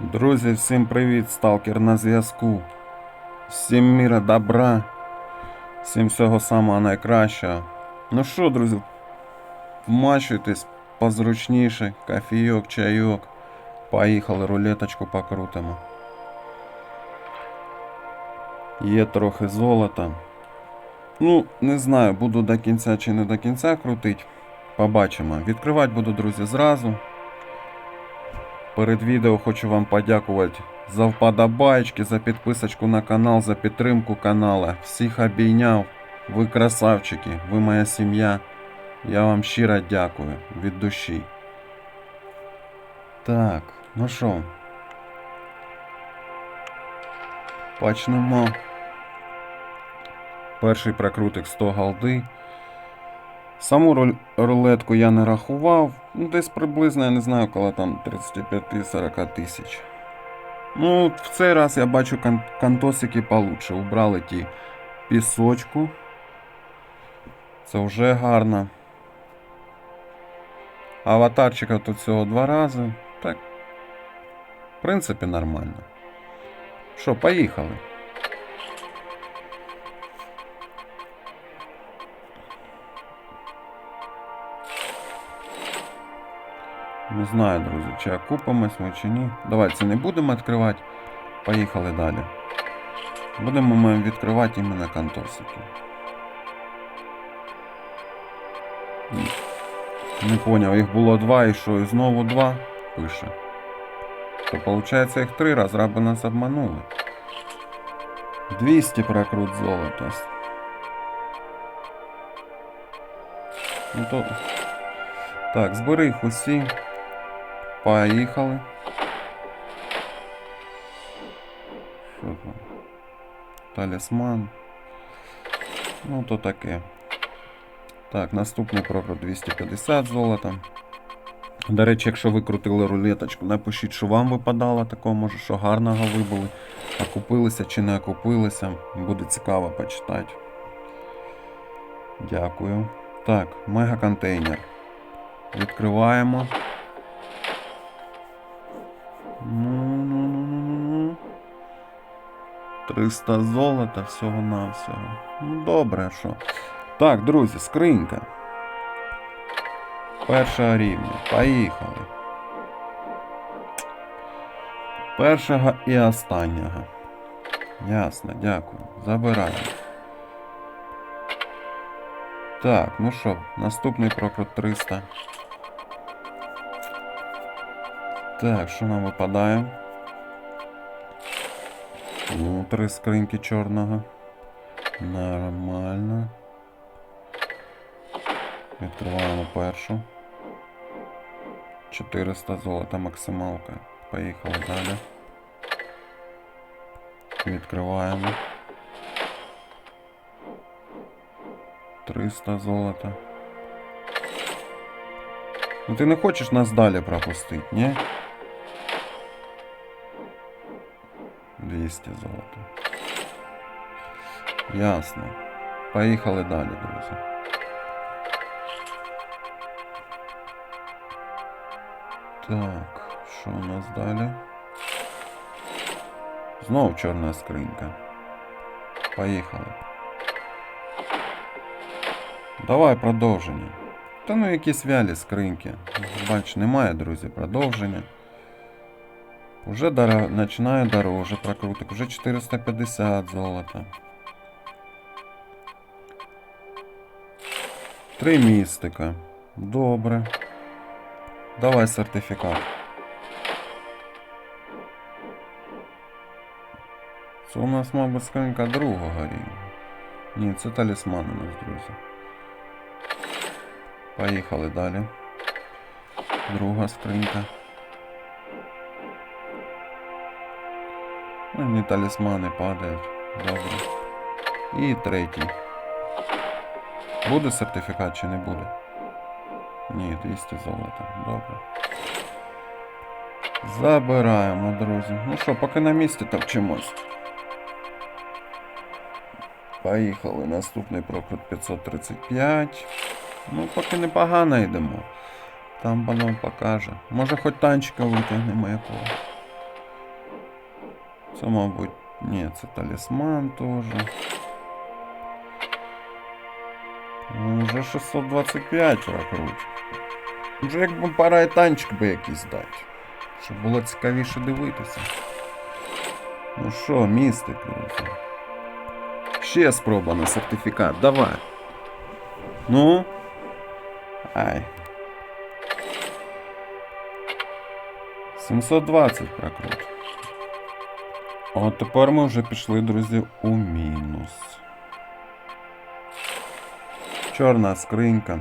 Друзі, всім привіт, сталкер на зв'язку. Всім міра добра. Всім всього самого найкращого. Ну що, друзі, вмачуйтесь позручніше, кофійок, чайок. Поїхали, рулеточку покрутимо. Є трохи золота. Ну, не знаю, буду до кінця чи не до кінця крутить. Побачимо. Відкривати буду, друзі, зразу. Перед відео хочу вам подякувати за вподобайки, за підписочку на канал, за підтримку канала. Всіх обійняв. Ви красавчики, ви моя сім'я. Я вам щиро дякую від душі. Так, ну що. Почнемо. Перший прокрутик 100 голди. Саму рулетку я не рахував. Ну, десь приблизно, я не знаю, коли там 35-40 тисяч. Ну, в цей раз я бачу кан- кантосики получше. Убрали ті пісочку. Це вже гарно. Аватарчика тут всього два рази. Так. В принципі, нормально. Що, поїхали. Не знаю, друзі, чи окупимось ми чи ні. Давайте не будемо відкривати. Поїхали далі. Будемо ми відкривати іменно кантосики. М, Не поняв, їх було два і що, і знову два пише. То виходить їх три розраби нас обманули. 200 прокрут золота. Ну то... Так, збери їх усі. Поїхали. Що там? Талісман. Ну, то таке. Так, наступний прокрут 250 золота. До речі, якщо ви крутили рулеточку, напишіть, що вам випадало такого, може, що гарного вибили. Окупилися чи не окупилися. Буде цікаво почитати. Дякую. Так, мегаконтейнер. Відкриваємо. 300 золота всього-навсього. Ну, добре, що. Так, друзі, скринька. Першого рівня. Поїхали. Першого і останнього. Ясно, дякую. Забираємо. Так, ну що, наступний прокрут 300. Так, що нам випадає? Ну, три скриньки чорного. Нормально. Відкриваємо першу. 400 золота максималка. Поїхали далі. Відкриваємо. 300 золота. Ну ти не хочеш нас далі пропустити, ні? 200 золота. Ясно. Поїхали далі, друзі. Так, що у нас далі? Знову чорна скринька. Поїхали. Давай продовження. Та ну якісь вялі скриньки. Бач, немає, друзі, продовження. Уже дор... починаю дороже прокруток, уже 450 золота. Три містика. Добре. Давай сертифікат. Це у нас, мабуть, скринька другого рівня. Ні, це талісман у нас, друзі. Поїхали далі. Друга скринька. Ну, не талісмани падають. Добре. І третій. Буде сертифікат чи не буде? Ні, 200 золота. Добре. Забираємо, друзі. Ну що, поки на місці топчемось. Поїхали. Наступний прокрут 535. Ну, поки непогано йдемо. Там воно покаже. Може хоч танчика витягнемо якого. Це, мабуть, ні, це талісман теж. Ну, вже 625 прокруть. Вже якби пора і танчик би якийсь дати. Щоб було цікавіше дивитися. Ну що, містик, друзі. Ще спроба на сертифікат, давай. Ну. Ай. 720 прокрут. От тепер ми вже пішли, друзі, у мінус. Чорна скринька.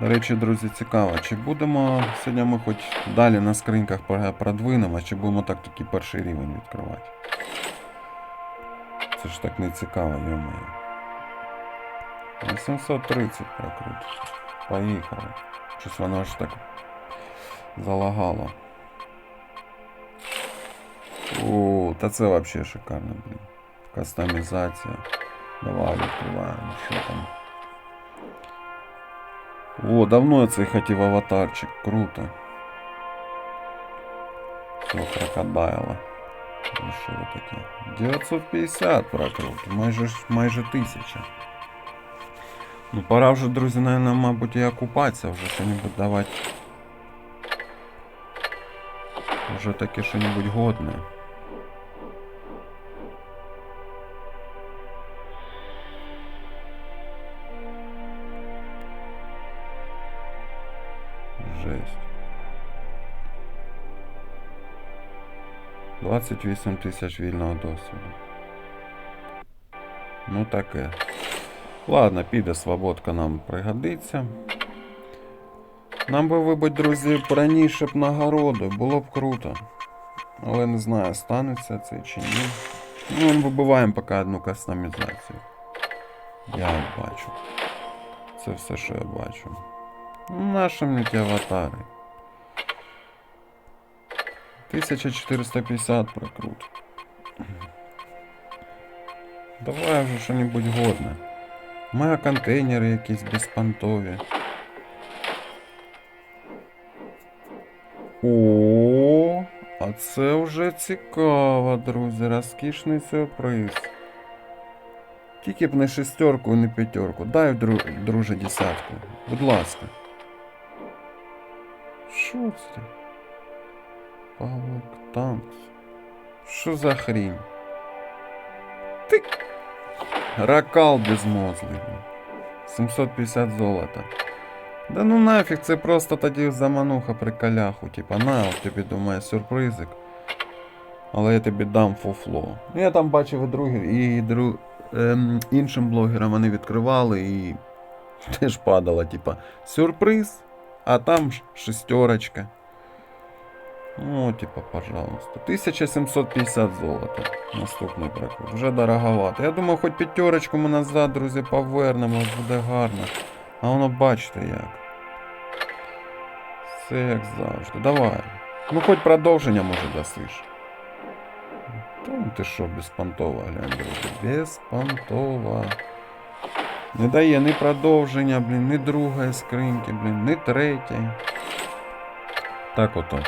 До речі, друзі, цікаво, чи будемо сьогодні ми хоч далі на скриньках продвинемо, чи будемо так такий перший рівень відкривати. Це ж так не цікаво, йомаю. 830 прокрут. Поїхали. Щось воно ж так залагало. О, та це вообще шикарно, блін. Кастомізація. Давай відкриваємо, що там. О, давно я цей хотів аватарчик, круто. Все, крокодайла. Ну що ви таке? 950 прокрут, майже, ж- майже 1000. Ну пора вже, друзі, наверное, мабуть, і окупатися, вже що-небудь давати. Вже таке що-небудь годне. 28 тисяч вільного досвіду. Ну таке. Ладно, піде свободка нам пригодиться. Нам би, вибить, друзі, раніше б нагороди, було б круто. Але не знаю, станеться це чи ні. Ну, ми вибиваємо поки одну кастомізацію. Я бачу. Це все, що я бачу. Наші мені ті аватари. 1450 прокрут. Давай вже що-небудь годне. Мега контейнери якісь безпонтові. О, а це вже цікаво, друзі. Розкішний сюрприз. Тільки б не шестерку і не п'ятерку. Дай, дру... друже, десятку. Будь ласка. Що це? Павлик Танкс. Що за хрінь? Ти. Ракал безмозлий. 750 золота. Да ну нафіг, це просто тоді замануха при каляху. Типа, на, от тобі думає сюрпризик. Але я тобі дам фуфло. Я там бачив і другі, і дру... ем, іншим блогерам вони відкривали і теж падало, типа, сюрприз, а там шестерочка. Ну, типа, пожалуйста. 1750 золота. Наступний прокрут. Вже дороговато. Я думаю, хоч п'ятерочку ми назад, друзі, повернемо, буде гарно. А воно бачите як. Все як завжди. Давай. Ну хоч продовження може дасиш. Та ну ти що, безпонтова, глянь, друзі. Безпонтова. Не дає ні продовження, блін, ні другої скриньки, блін, ні третьої. Так ото.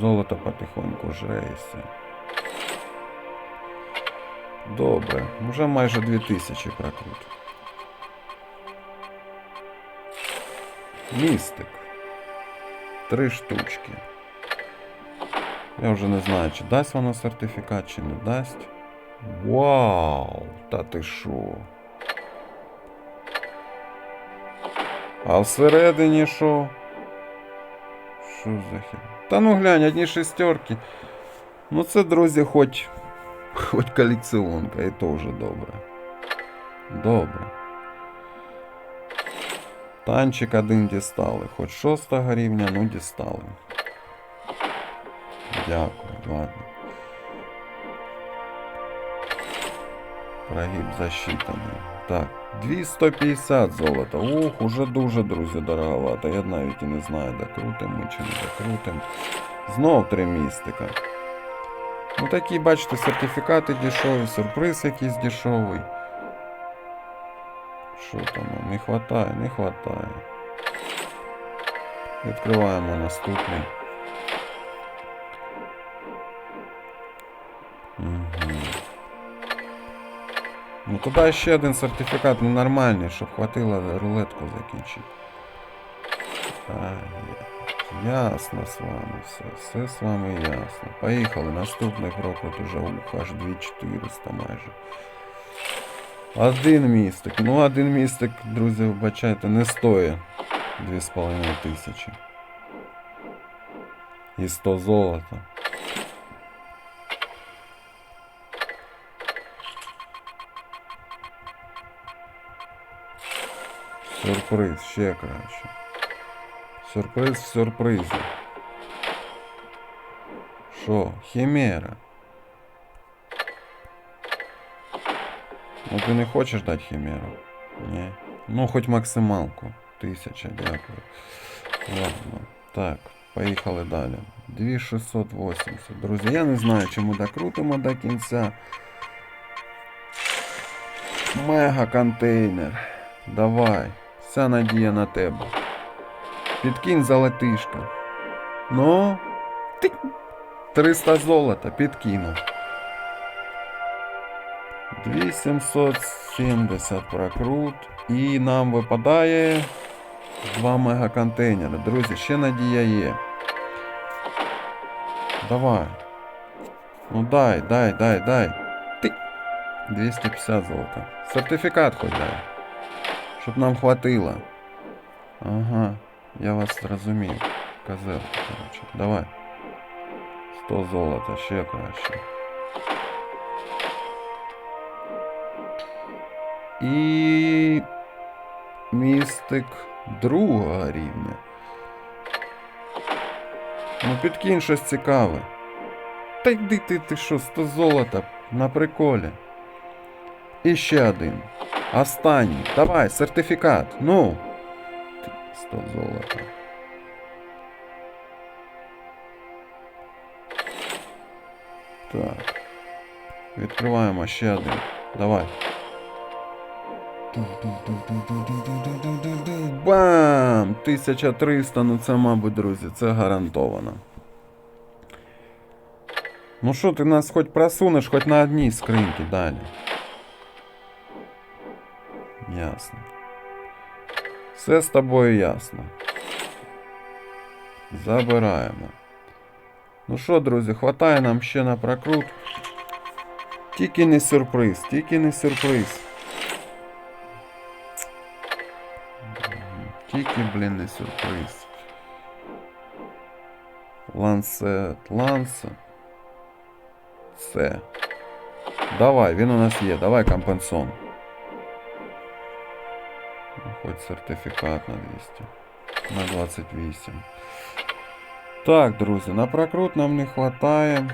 Золото потихоньку жреється. Добре, вже майже 2000 прокрут. Містик. Три штучки. Я вже не знаю, чи дасть воно сертифікат, чи не дасть. Вау! Та ти шо? А всередині що? Що за хер? Та ну глянь, одні шестерки. Ну це, друзі, хоч. Хоч колекціонка, і то вже добре. Добре. Танчик один дістали. Хоч шоста рівня, ну дістали. Дякую, ладно. Прогиб засчитаний. Так, 250 золота. Ох, уже дуже, друзі, дороговато. Я навіть і не знаю, докрутимо ми чи не докрутимо. Знов три містика. Ну такі, бачите, сертифікати дешеві, сюрприз якийсь дешевий. Що там? Не хватає, не хватає. Відкриваємо наступний. Угу тоді ще один сертифікат, ну нормальний, щоб хватило рулетку закінчити. А, ясно з вами все. Все з вами ясно. Поїхали. Наступний прокрут уже ух, аж 2400 майже. Один містик. Ну, один містик, друзі, вибачайте, не стоїть 2,5 тисячі. І 100 золота. Сюрприз, ще краще. Сюрприз в сюрпризі. Що? Хімера. Ну ти не хочеш дати хімеру? Ні. Ну хоч максималку. Тисяча, дякую. Ладно. Так, поїхали далі. 2680. Друзі, я не знаю, чому докрутимо до кінця. Мега контейнер. Давай. Вся надія на тебе. Підкинь золотишко. Ну. Ти. 300 золота підкинув. 2770 прокрут. І нам випадає два мегаконтейнери. Друзі, ще надія є. Давай. Ну дай, дай, дай, дай. Ти. 250 золота. Сертифікат хоч дай. Щоб нам хватило. Ага, я вас зрозумів. Козел, короче. Давай. 100 золота, ще краще. І містик другого рівня. Ну підкинь щось цікаве. Та йди ти, ти що, 100 золота на приколі. І ще один. Останній. Давай, сертифікат. Ну. 100 золота. Так. Відкриваємо ще один. Давай. Бам! 1300, ну це, мабуть, друзі, це гарантовано. Ну що, ти нас хоч просунеш, хоч на одній скриньці далі. Ясно. Все з тобою ясно. Забираємо. Ну що, друзі, хватає нам ще на прокрут. Тільки не сюрприз, тільки не сюрприз. Тільки, блін, не сюрприз. Лансет, лансет. Це. Давай, він у нас є. Давай компенсон. Хоч сертифікат на 200. На 28. Так, друзі, на прокрут нам не хватає.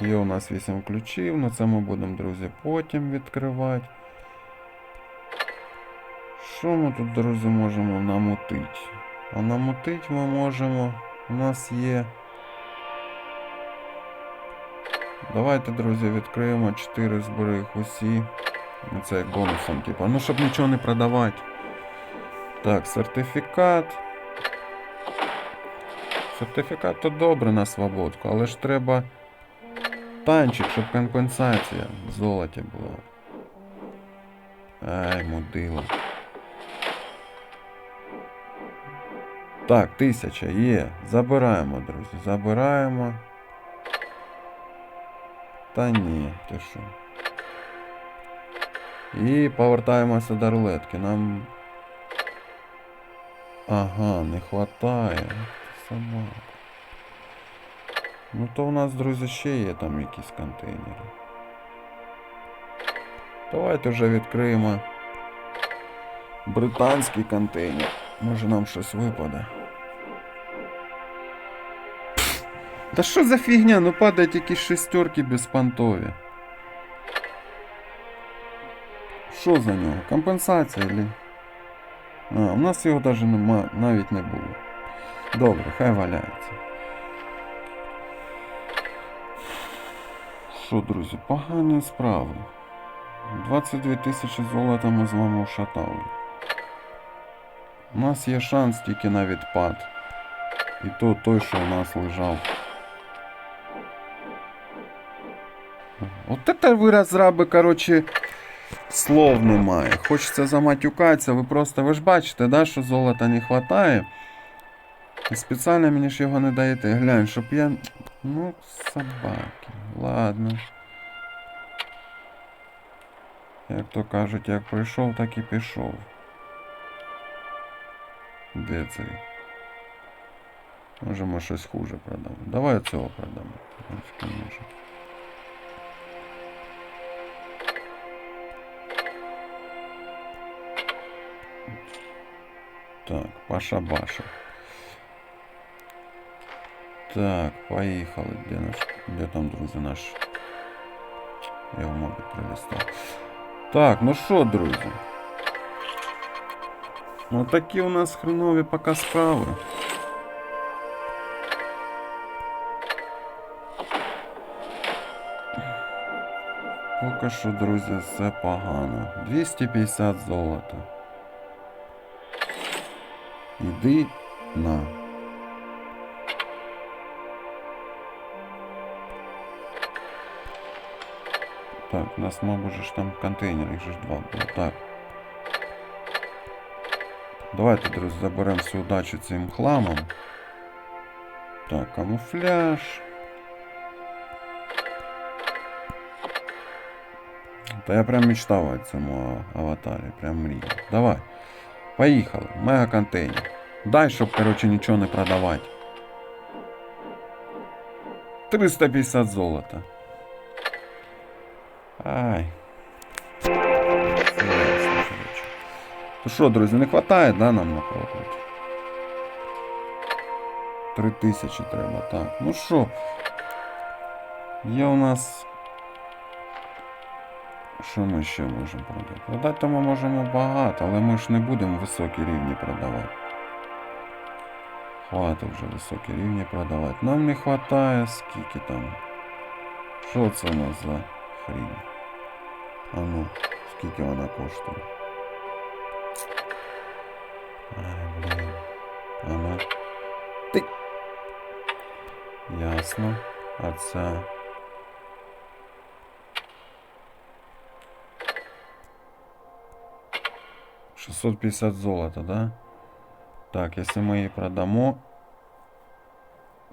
Є у нас 8 ключів, на це ми будемо, друзі, потім відкривати. Що ми тут, друзі, можемо намутити? А намутити ми можемо. У нас є. Давайте, друзі, відкриємо 4 збери усі. Це як бонусом, типу. Ну, щоб нічого не продавати. Так, сертифікат. Сертифікат то добре на свободку, але ж треба танчик, щоб компенсація в золоті була. Ай, мудило. Так, тисяча є. Забираємо, друзі. Забираємо. Та ні, ти що. І повертаємося до рулетки. Нам. Ага, не хватає. Сама. Ну то у нас, друзі, ще є там якісь контейнери. Давайте вже відкриємо британський контейнер. Може нам щось випаде. Та що за фігня? Ну падають якісь шестерки безпонтові. Що за нього? Компенсація или? А, у нас його даже нема, навіть не було. Добре, хай валяється. Що, друзі, погані справи. 22 тисячі золота ми з вами ушатали. У нас є шанс тільки на відпад. І то той, що у нас лежав. От це ви розраби, коротше, слов немає. Хочеться заматюкатися, ви просто, ви ж бачите, да, що золота не вистачає. Спеціально мені ж його не даєте. Глянь, щоб я. Ну, собаки. Ладно. Як то кажуть, як прийшов, так і пішов. Де цей? Може ми щось хуже продамо. Давай цього продамо. Так, Паша Баша. Так, поїхали. Де наш. Де там, друзі, наш? Я його, мабуть, прилистав. Так, ну що, друзі? Ну такі у нас хренові поки справи. Поки що, друзі, все погано. 250 золота. Іди на. Так, у нас, мабуть, же ж там контейнер, їх же ж два було. Так. Давайте, друзі, заберемо всю удачу цим хламом. Так, камуфляж. Та я прям мечтав о цьому аватарі, прям мріяв. Давай. Поїхали. Мега контейнер. Дай, щоб, короче, нічого не продавати. 350 золота. Ай. Ну що, друзі, не хватає, да, нам на? Три тисячі треба, так. Ну що? Є у нас. Що ми ще можемо продати? Продати ми можемо багато, але ми ж не будемо високі рівні продавати. Хватить вже високі рівні продавати. Нам не хватає скільки там. Що це у нас за хрінь? А ну, скільки вона коштує? Ай, блін. А ну. Ти. Ясно. А це. Шестьсот пятьдесят золота, да? Так, если мы її продамо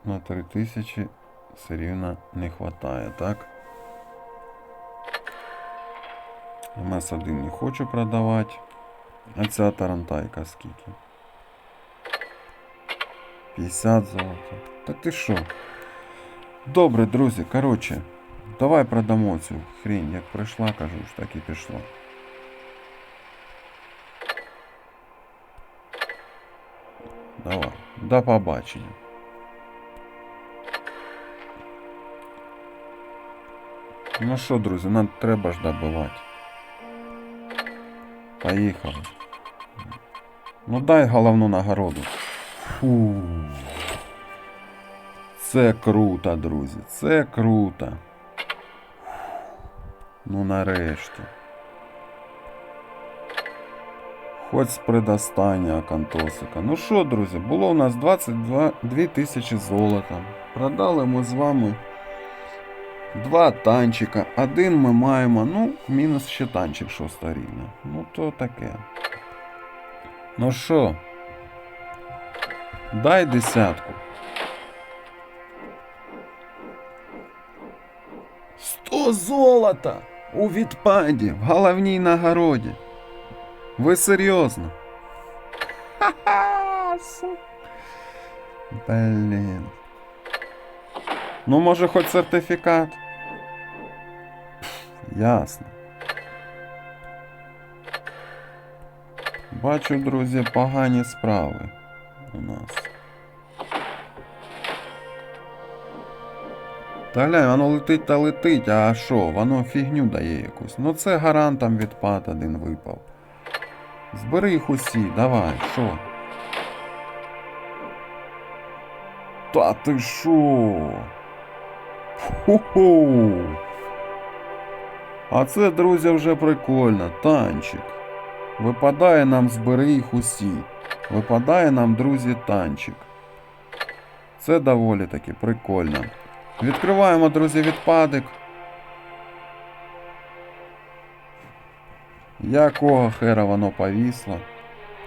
на 3000 все рівно не хватає, так? МС1 не хочу продавати. А ця тарантайка скільки? 50 золота. Та ти що? Добре, друзі, коротше, давай продамо цю хрень. Як прийшла, кажу, так і пішло. Давай, до побачення. Ну що, друзі, нам треба ж добивати. Поїхали. Ну дай головну нагороду. Фу. Це круто, друзі. Це круто. Ну нарешті. Хоч з предостання Акантосика. Ну що, друзі, було у нас 22 2 тисячі золота. Продали ми з вами два танчика. Один ми маємо, ну, мінус ще танчик 6 рівня. Ну то таке. Ну що? Дай десятку. 100 золота у відпаді в головній нагороді. Ви серйозно? Ха-ха! Блін. Ну, може, хоч сертифікат? Ясно. Бачу, друзі, погані справи у нас. Та глянь, воно летить та летить, а що, воно фігню дає якусь. Ну це гарантом відпад один випав. Збери їх усі, давай, що? Та ти шо? Ху-ху. А це, друзі, вже прикольно. Танчик. Випадає нам збери їх усі. Випадає нам, друзі, танчик. Це доволі таки прикольно. Відкриваємо, друзі, відпадик. Якого хера воно повисло?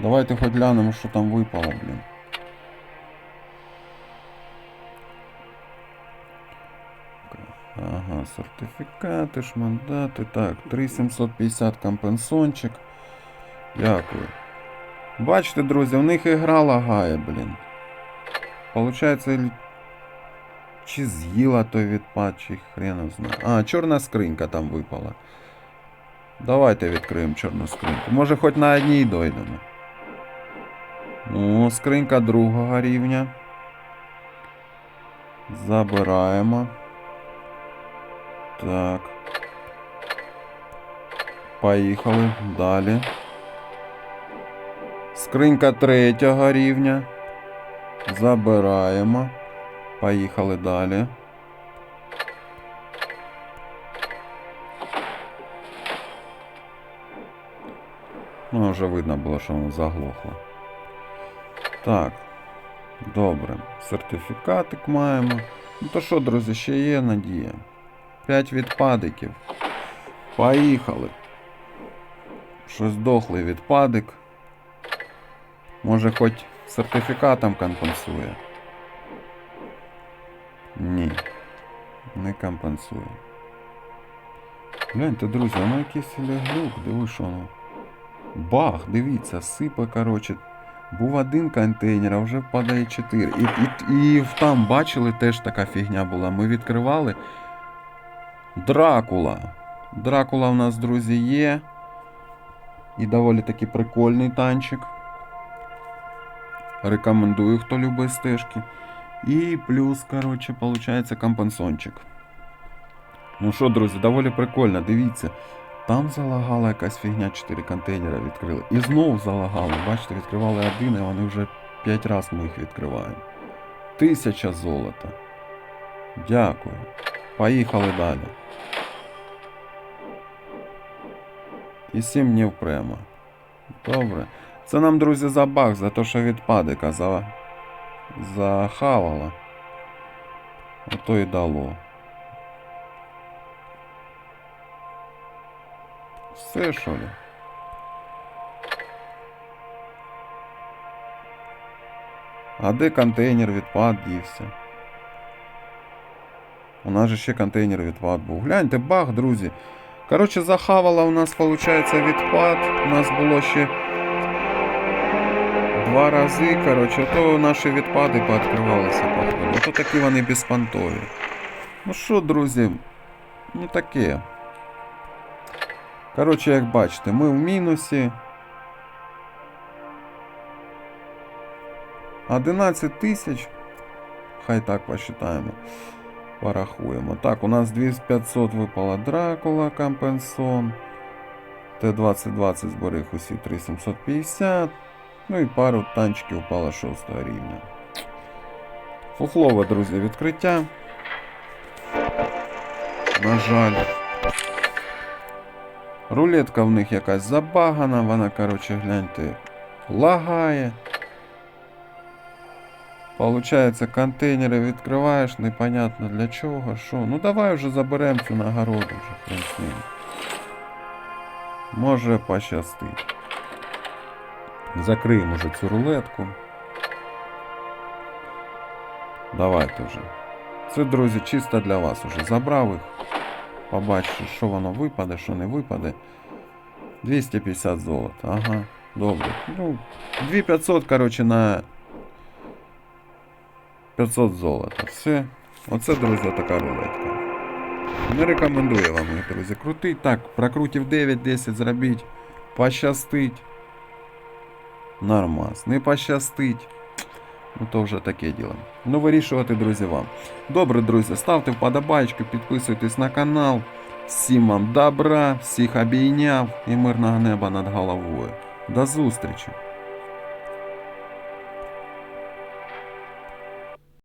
Давайте хоч глянемо, що там випало, блін. Ага, сертифікати, шмандати. Так, 3750 компенсончик. Дякую. Бачите, друзі, в них ігра лагає, блін. Получається, чи з'їла той відпад, чи хрен знає. А, чорна скринька там випала. Давайте відкриємо чорну скриньку. Може хоч на одній дойдемо. Ну, скринька другого рівня. Забираємо. Так. Поїхали далі. Скринька третього рівня. Забираємо. Поїхали далі. Ну, вже видно було, що воно заглохло. Так. Добре. Сертифікатик маємо. Ну то що, друзі, ще є надія. 5 відпадиків. Поїхали. Щось дохлий відпадик. Може хоч сертифікатом компенсує. Ні. Не компенсує. Гляньте, друзі, воно якийсь глюк, диви, що воно. Бах, дивіться, сипе, коротше. Був один контейнер, а вже падає 4. І, і, і там бачили, теж така фігня була. Ми відкривали. Дракула. Дракула в нас, друзі, є. І доволі таки прикольний танчик. Рекомендую, хто любить стежки. І плюс, коротше, получається компенсончик. Ну що, друзі, доволі прикольно, дивіться. Там залагала якась фігня, 4 контейнера відкрили. І знов залагало. Бачите, відкривали один, і вони вже 5 разів ми їх відкриваємо. Тисяча золота. Дякую. Поїхали далі. І 7 днів прямо. Добре. Це нам, друзі, за баг, за те, що відпадика за... захавало. Ото і дало. Все, що ли? А де контейнер відпад дівся? У нас же ще контейнер відпад був. Гляньте, баг, друзі. Коротше, захавала у нас, виходить, відпад. У нас було ще два рази. Коротше, то наші відпади пооткривалися, походу. То такі вони безпонтові. Ну що, друзі, ну таке. Коротше, як бачите, ми в мінусі. 11 тисяч. Хай так посчитаємо. Порахуємо. Так, у нас 2500 випала Дракула Компенсон. Т-2020 зберіг усі 3750. Ну і пару танчиків упало 6 рівня. Фуфлове, друзі, відкриття. На жаль. Рулетка в них якась забагана, вона, коротше, гляньте, лагає. Получається, контейнери відкриваєш, непонятно для чого, що. Ну давай вже заберемо цю нагороду вже. Може пощастить. Закриємо вже цю рулетку. Давайте вже. Це, друзі, чисто для вас уже. Забрав їх. Побачите, що воно випаде, що не випаде. 250 золота. Ага, добре. Ну, 2500, коротше, на 500 золота. Все. Оце, друзі, така рулетка. Не рекомендую вам їх, друзі. Крутить. Так, прокрутив 9-10 зробіть. Пощастить. Нормас. Не пощастить. Ну то вже таке діло. Ну вирішувати, друзі, вам. Добре, друзі, ставте вподобайки, підписуйтесь на канал. Всім вам добра, всіх обійняв і мирного неба над головою. До зустрічі!